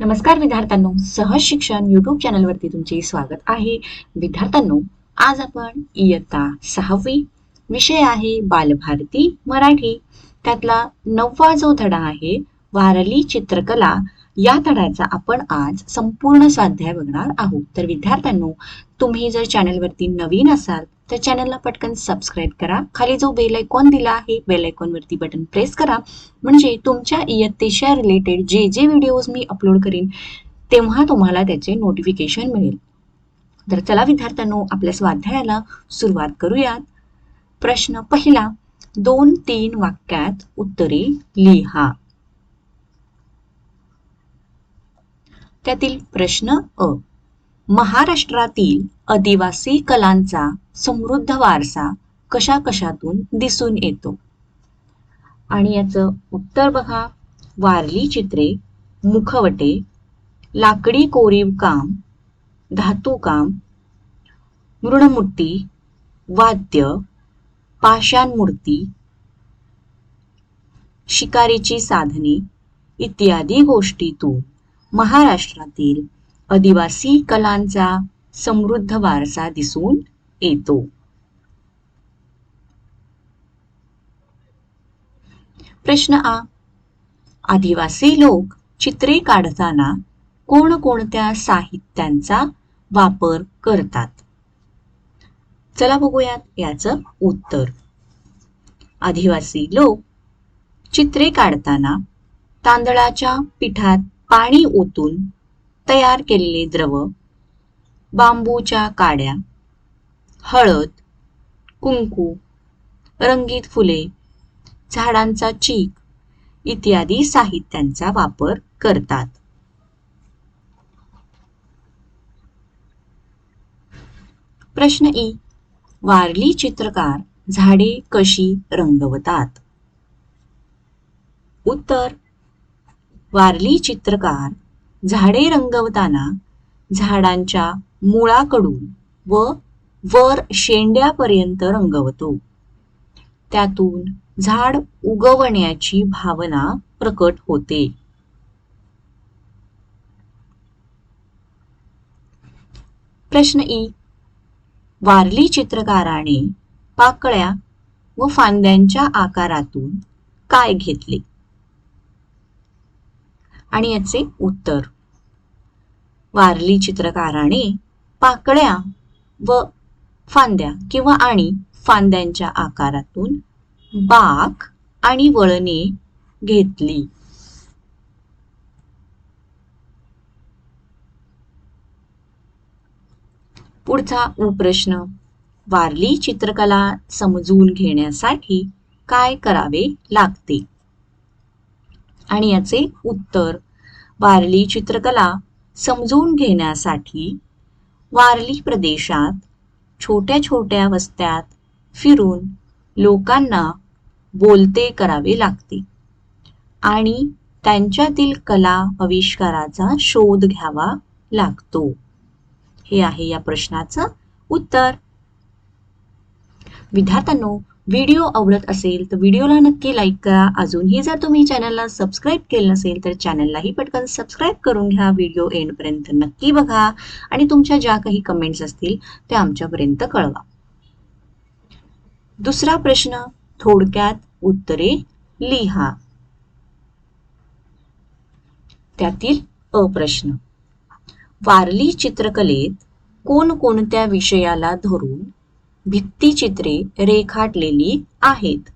नमस्कार विद्यार्थ्यांनो सहज शिक्षण युट्यूब चॅनलवरती तुमचे स्वागत आहे. विद्यार्थ्यांनो आज आपण इयत्ता सहावी विषय आहे बालभारती मराठी. त्यातला नववा जो धडा आहे वारली चित्रकला या धड्याचा आपण आज संपूर्ण स्वाध्याय बघणार आहोत. तर विद्यार्थ्यांनो तुम्ही जर चॅनलवरती नवीन असाल तर चॅनलला पटकन सबस्क्राईब करा. खाली जो बेल आयकॉन दिला आहे बेल आयकॉनवरती बटन प्रेस करा. म्हणजे तुमच्या इयत्तेच्या रिलेटेड जे जे व्हिडिओज मी अपलोड करीन तेव्हा तुम्हाला त्याचे नोटिफिकेशन मिळेल. तर चला विद्यार्थ्यांनो आपल्या स्वाध्यायाला सुरुवात करूयात. प्रश्न पहिला दोन तीन वाक्यात उत्तरे लिहा. त्यातील प्रश्न अ. महाराष्ट्रातील आदिवासी कलांचा समृद्ध वारसा कशा कशातून दिसून येतो? आणि याचं उत्तर बघा. वारली चित्रे मुखवटे लाकडी कोरीव काम धातुकाम मृणमूर्ती वाद्य पाषाण मूर्ती शिकारीची साधने इत्यादी गोष्टीतून महाराष्ट्रातील आदिवासी कलांचा समृद्ध वारसा दिसून येतो. प्रश्न आ. आदिवासी लोक चित्रे काढताना कोणकोणत्या साहित्यांचा वापर करतात? चला बघूयात याचं उत्तर. आदिवासी लोक चित्रे काढताना तांदळाच्या पिठात पाणी ओतून तयार केलेले द्रव बांबूच्या काड्या हळद कुंकू रंगीत फुले झाडांचा चीक इत्यादी साहित्यांचा वापर करतात. प्रश्न ई. वारली चित्रकार झाडे कशी रंगवतात? उत्तर. वारली चित्रकार झाडे रंगवताना झाडांच्या मुळाकडून व वर शेंड्यापर्यंत रंगवतो. त्यातून झाड उगवण्याची भावना प्रकट होते. प्रश्न ई. वारली चित्रकाराने पाकळ्या व फांद्यांच्या आकारातून काय घेतले? आणि याचे उत्तर. वारली चित्रकाराने पाकळ्या व फांद्या किंवा आणि फांद्यांच्या आकारातून बाक आणि वळणे घेतली. पुढचा प्रश्न वारली चित्रकला समजून घेण्यासाठी काय करावे लागते? आणि याचे उत्तर वारली चित्रकला समजून घेण्यासाठी वारली प्रदेशात छोट्या छोट्या वस्त्यात फिरून लोकांना बोलते करावे लागते. आणि त्यांच्यातील कला आविष्काराचा शोध घ्यावा लागतो. हे आहे या प्रश्नाचं उत्तर. विद्यार्थ्यांनो व्हिडिओ आवडत असेल तर व्हिडिओला नक्की लाईक करा. अजूनही जर तुम्ही चॅनलला सबस्क्राईब केलं नसेल तर चॅनललाही पटकन सबस्क्राईब करून घ्या. व्हिडिओ एंडपर्यंत नक्की बघा. आणि तुमच्या ज्या काही कमेंट्स असतील त्या आमच्यापर्यंत कळवा. दुसरा प्रश्न थोडक्यात उत्तरे लिहा. त्यातील अप्रश्न वारली चित्रकलेत कोणकोणत्या विषयाला धरून भित्तिचित्रे रेखाटलेली आहेत.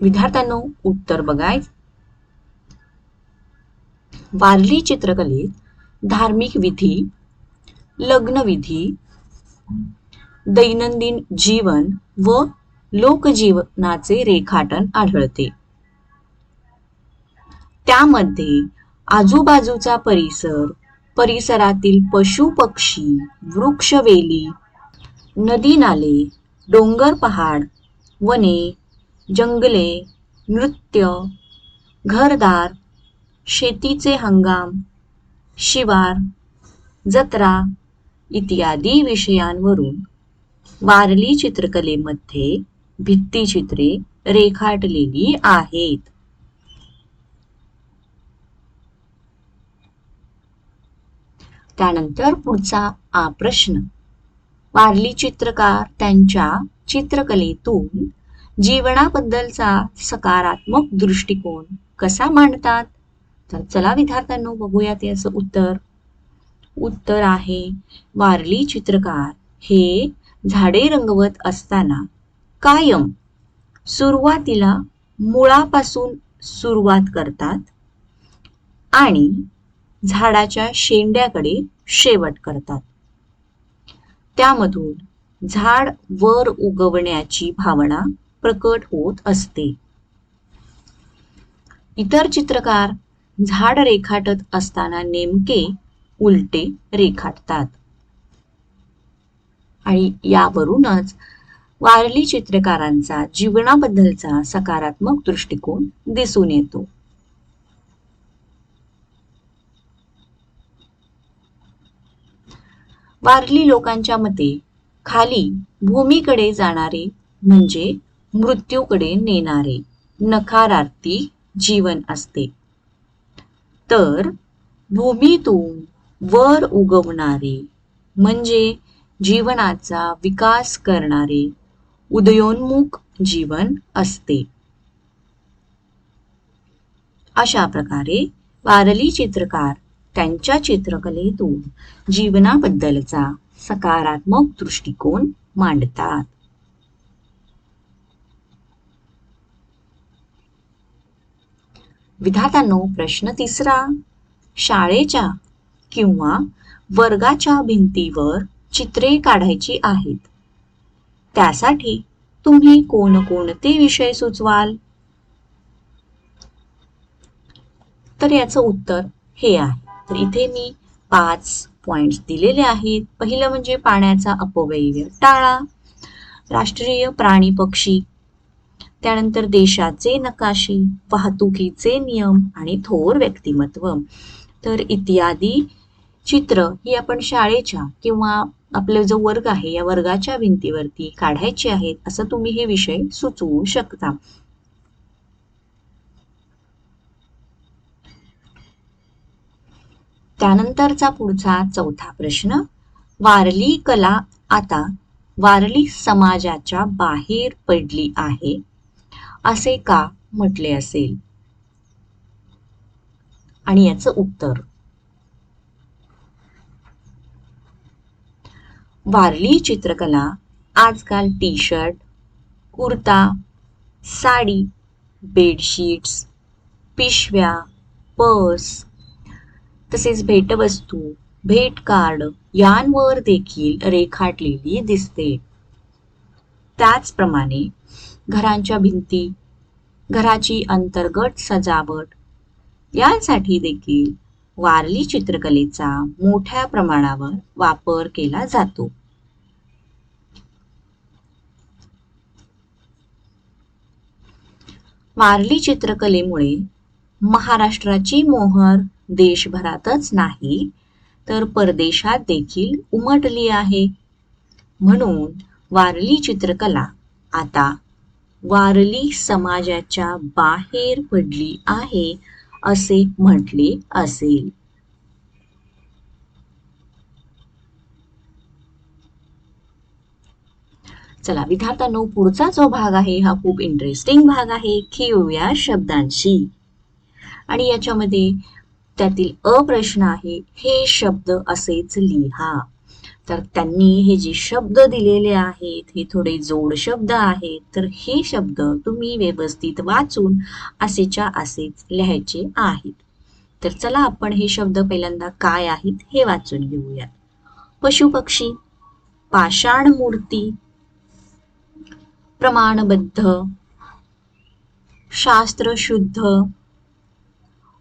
विद्यार्थ्यांनो उत्तर बघाय वारली चित्रकलेत धार्मिक विधी लग्नविधी दैनंदिन जीवन व लोकजीवनाचे रेखाटन आढळते. त्यामध्ये आजूबाजूचा परिसर परिसरातील पशु पक्षी वृक्षवेली नदी नाले डोंगर पहाड वने जंगले नृत्य घरदार शेतीचे हंगाम शिवार जत्रा इत्यादी विषयांवरून वारली चित्रकलेमध्ये भित्तिचित्रे रेखाटलेली आहेत. त्यानंतर पुढचा आ प्रश्न. वारली चित्रकार त्यांच्या चित्रकलेतून जीवनाबद्दलचा सकारात्मक दृष्टिकोन कसा मांडतात? तर चला विद्यार्थ्यांनो बघूयात याचं उत्तर. उत्तर आहे वारली चित्रकार हे झाडे रंगवत असताना कायम सुरुवातीला मुळापासून सुरुवात करतात आणि झाडाच्या शेंड्याकडे शेवट करतात. त्यामधून झाड वर उगवण्याची भावना प्रकट होत असते. इतर चित्रकार झाड रेखाटत असताना नेमके उलटे रेखाटतात. आणि यावरूनच वारली चित्रकारांचा जीवनाबद्दलचा सकारात्मक दृष्टिकोन दिसून येतो. वारली लोकांच्या मते खाली भूमीकडे जाणारे म्हणजे मृत्यूकडे नेणारे नकारार्थी जीवन असते. तर भूमीतून वर उगवणारे म्हणजे जीवनाचा विकास करणारे उदयोन्मुख जीवन असते. अशा प्रकारे वारली चित्रकार त्यांच्या चित्रकलेतून जीवनाबद्दलचा सकारात्मक दृष्टिकोन मांडतात. विधातांनो प्रश्न तिसरा शाळेच्या किंवा वर्गाच्या भिंतीवर चित्रे काढायची आहेत. त्यासाठी तुम्ही कोणकोणते विषय सुचवाल? तर याचं उत्तर हे आहे. तर इथे मी पाच पॉइंट्स दिलेले आहेत. पहिलं म्हणजे पाण्याचा अपव्यय टाळा. राष्ट्रीय प्राणी पक्षी त्यानंतर देशाचे नकाशे वाहतुकीचे नियम आणि थोर व्यक्तिमत्व. तर इत्यादी चित्र ही आपण शाळेच्या किंवा आपला जो वर्ग आहे या वर्गाच्या भिंतीवरती काढायचे आहेत असं तुम्ही हे विषय सुचवू शकता. त्यानंतरचा पुढचा चौथा प्रश्न वारली कला आता वारली समाजाच्या बाहेर पडली आहे असे का म्हटले असेल? आणि याचं उत्तर. वारली चित्रकला आजकाल T shirt kurta sari bedsheets पिशव्या पर्स तसेच भेटवस्तू भेट कार्ड यांवर देखील रेखाटलेली दिसते. त्याचप्रमाणे घरांच्या भिंती घराची अंतर्गत सजावट यांसाठी देखील वारली चित्रकलेचा मोठ्या प्रमाणावर वापर केला जातो. वारली चित्रकलेमुळे महाराष्ट्राची मोहर देशभरातच नाही तर परदेशात देखील उमटली आहे. म्हणून वारली चित्रकला आता वारली समाजाच्या बाहेर पडली आहे असे म्हटले असेल. चला विद्यार्थ्यांनो पुढचा जो भाग आहे हा खूप इंटरेस्टिंग भाग आहे. खेळूया शब्दांशी. आणि याच्यामध्ये त्यातील अप्रश्न आहे हे शब्द असेच लिहा. तर त्यांनी हे जे शब्द दिलेले आहेत हे थोडे जोड शब्द आहेत तर हे शब्द तुम्ही व्यवस्थित वाचून असेच्या असेच लिहायचे आहेत. तर चला आपण हे शब्द पहिल्यांदा काय आहेत हे वाचून घेऊयात. पशुपक्षी पाषाण मूर्ती प्रमाणबद्ध शास्त्रशुद्ध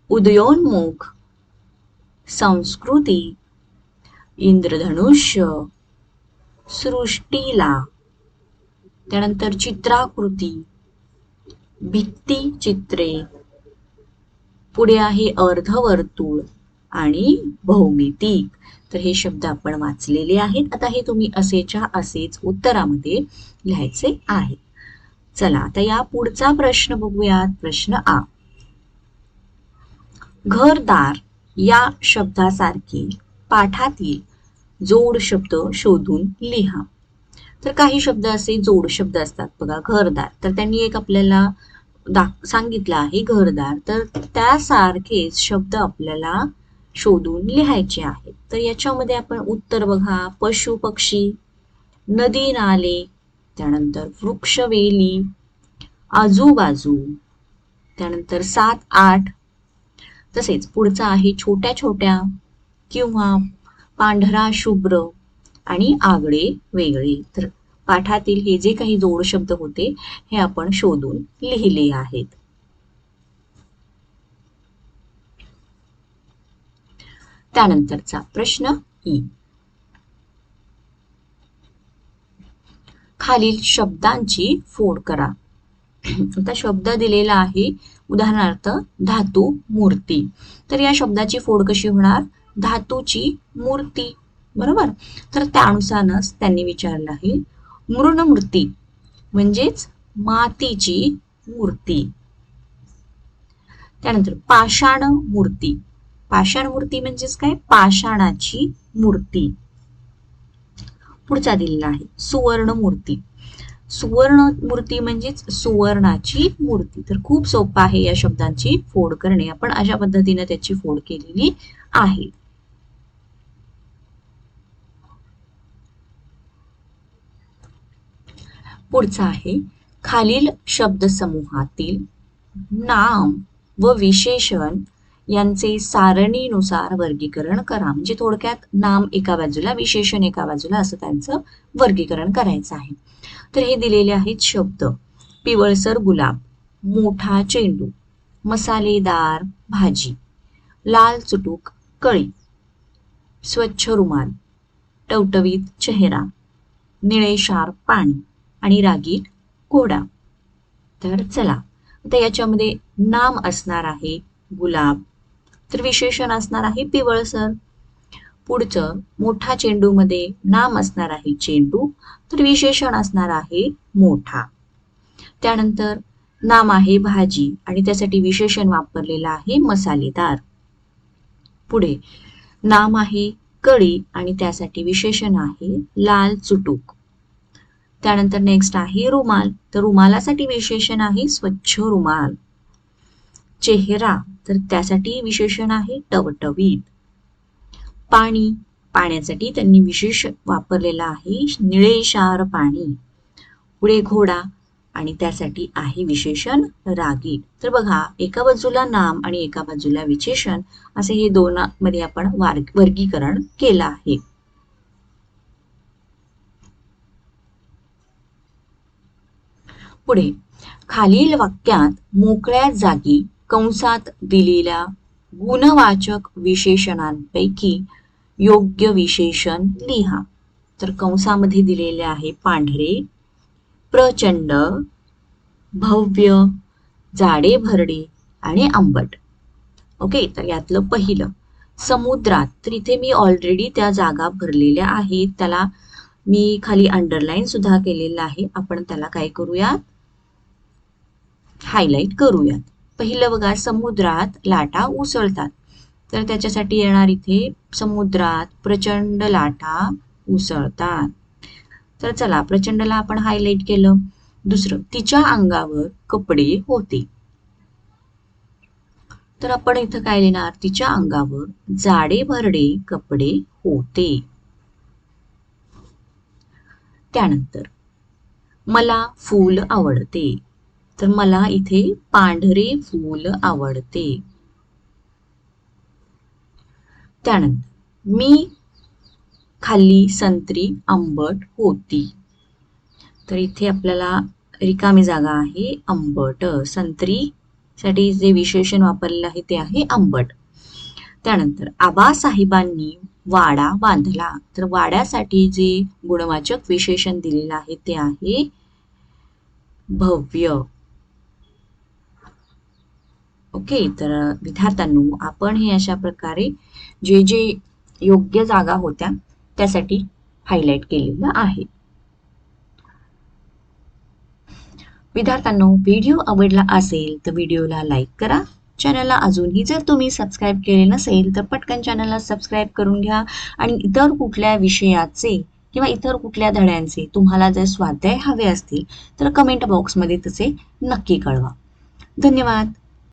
उदयोन्मुख संस्कृती इंद्रधनुष्य सृष्टीला त्यानंतर चित्राकृती भित्ती चित्रे पुढे आहे अर्धवर्तुळ आणि भौमितिक. तर हे शब्द आपण वाचलेले आहेत. आता हे तुम्ही असेच्या असेच उत्तरामध्ये लिहायचे आहेत चला आता या पुढचा प्रश्न बघूयात. प्रश्न आ. घरदार या शब्दासारखी पाठातील जोड शब्द शोधून लिहा. तर काही शब्द असे जोड शब्द असतात बघा घरदार. तर त्यांनी एक आपल्याला दाख सांगितलं आहे घरदार. तर त्यासारखेच शब्द आपल्याला शोधून लिहायचे आहेत. तर याच्यामध्ये आपण उत्तर बघा पशु पक्षी नदी नाले त्यानंतर वृक्षवेली आजूबाजू त्यानंतर सात आठ तसेच पुढचा आहे छोट्या छोट्या किंवा पांढरा शुभ्र आणि आगळे वेगळे. तर पाठातील हे जे काही जोड शब्द होते हे आपण शोधून लिहिले आहेत. त्यानंतरचा प्रश्न ई. खालील शब्दांची फोड करा. आता शब्द दिलेला आहे उदाहरणार्थ धातू मूर्ती. तर या शब्दाची फोड कशी होणार? धातूची मूर्ती. बरोबर? तर त्यानुसारच त्यांनी विचारलं आहे. मृणमूर्ती म्हणजेच मातीची मूर्ती. त्यानंतर पाषाण मूर्ती पाषाण मूर्ती म्हणजेच काय? पाषाणाची मूर्ती. पुढचा दिलेला आहे. सुवर्ण मूर्ती सुवर्ण मूर्ती म्हणजेच सुवर्णाची मूर्ती. तर खूप सोपं आहे या शब्दांची फोड करणे. आपण अशा पद्धतीने त्याची फोड केलेली आहे. पुढचा आहे खालील शब्दसमूहातील नाम व विशेषण यांचे सारणीनुसार वर्गीकरण करा. म्हणजे थोडक्यात नाम एका बाजूला विशेषण एका बाजूला असं त्यांचं वर्गीकरण करायचं आहे. तर हे दिलेले आहेत शब्द. पिवळसर गुलाब मोठा चेंडू मसालेदार भाजी लाल चुटूक कळी स्वच्छ रुमाल टवटवीत चेहरा निळेशार पाणी आणि रागीट घोडा. तर चला आता याच्यामध्ये नाम असणार आहे गुलाब तर विशेषण असणार आहे पिवळसर. पुढचं मोठा चेंडूमध्ये नाम असणार आहे चेंडू तर विशेषण असणार आहे मोठा. त्यानंतर नाम आहे भाजी आणि त्यासाठी विशेषण वापरलेलं आहे मसालेदार. पुढे नाम आहे कळी आणि त्यासाठी विशेषण आहे लाल चुटूक. त्यानंतर नेक्स्ट आहे रुमाल तर रुमालासाठी विशेषण आहे स्वच्छ रुमाल. चेहरा तर त्यासाठी विशेषण आहे टवटवीत. पाणी. पाण्यासाठी त्यांनी विशेष वापरलेला आहे निळेशार पाणी. पुढे घोडा आणि त्यासाठी आहे विशेषण रागीट तर बघा एका बाजूला नाम आणि एका बाजूला विशेषण असे हे दोन मध्ये आपण वर्गीकरण केलं आहे. पुढे खालील वाक्यात मोकळ्या जागी कंसात दिलेल्या गुणवाचक विशेषणांपैकी योग्य विशेषण लिहा. तर कंसामध्ये दिलेले आहे पांढरे प्रचंड भव्य जाडे भरडे आणि आंबट. ओके तर यातलं पहिलं समुद्रात. तर इथे मी ऑलरेडी त्या जागा भरलेल्या आहेत. त्याला मी खाली अंडरलाईन सुद्धा केलेलं आहे. आपण त्याला काय करूयात? हायलाईट करूयात. पहिलं बघा समुद्रात लाटा उसळतात. तर त्याच्यासाठी येणार इथे समुद्रात प्रचंड लाटा उसळतात. तर चला प्रचंडला आपण हायलाईट केलं. दुसरं तिच्या अंगावर कपडे होते. तर आपण इथं काय लिहिणार? तिच्या अंगावर जाडे भरडे कपडे होते. त्यानंतर मला फूल आवडते. तर मला इथे पांढरे फूल आवडते. त्यानंतर मी खाल्ली संत्री आंबट होती. तर इथे आपल्याला रिकामी जागा आहे आंबट. संत्री साठी जे विशेषण वापरलेलं आहे ते आहे आंबट. त्यानंतर आबासाहेबांनी वाडा बांधला. तर वाड्यासाठी जे गुणवाचक विशेषण दिलेलं आहे ते आहे भव्य. ओके तर विद्यार्थ्यांनो आपण हे अशा प्रकारे जे जे योग्य जागा होत्या त्यासाठी हायलाईट केलेलं आहे. विद्यार्थ्यांनो व्हिडिओ आवडला असेल तर व्हिडिओला लाईक करा. चॅनलला अजूनही जर तुम्ही सबस्क्राईब केले नसेल तर पटकन चॅनलला सबस्क्राईब करून घ्या. आणि इतर कुठल्या विषयाचे किंवा इतर कुठल्या धड्यांचे तुम्हाला जर स्वाध्याय हवे असतील तर कमेंट बॉक्समध्ये तसे नक्की कळवा. धन्यवाद.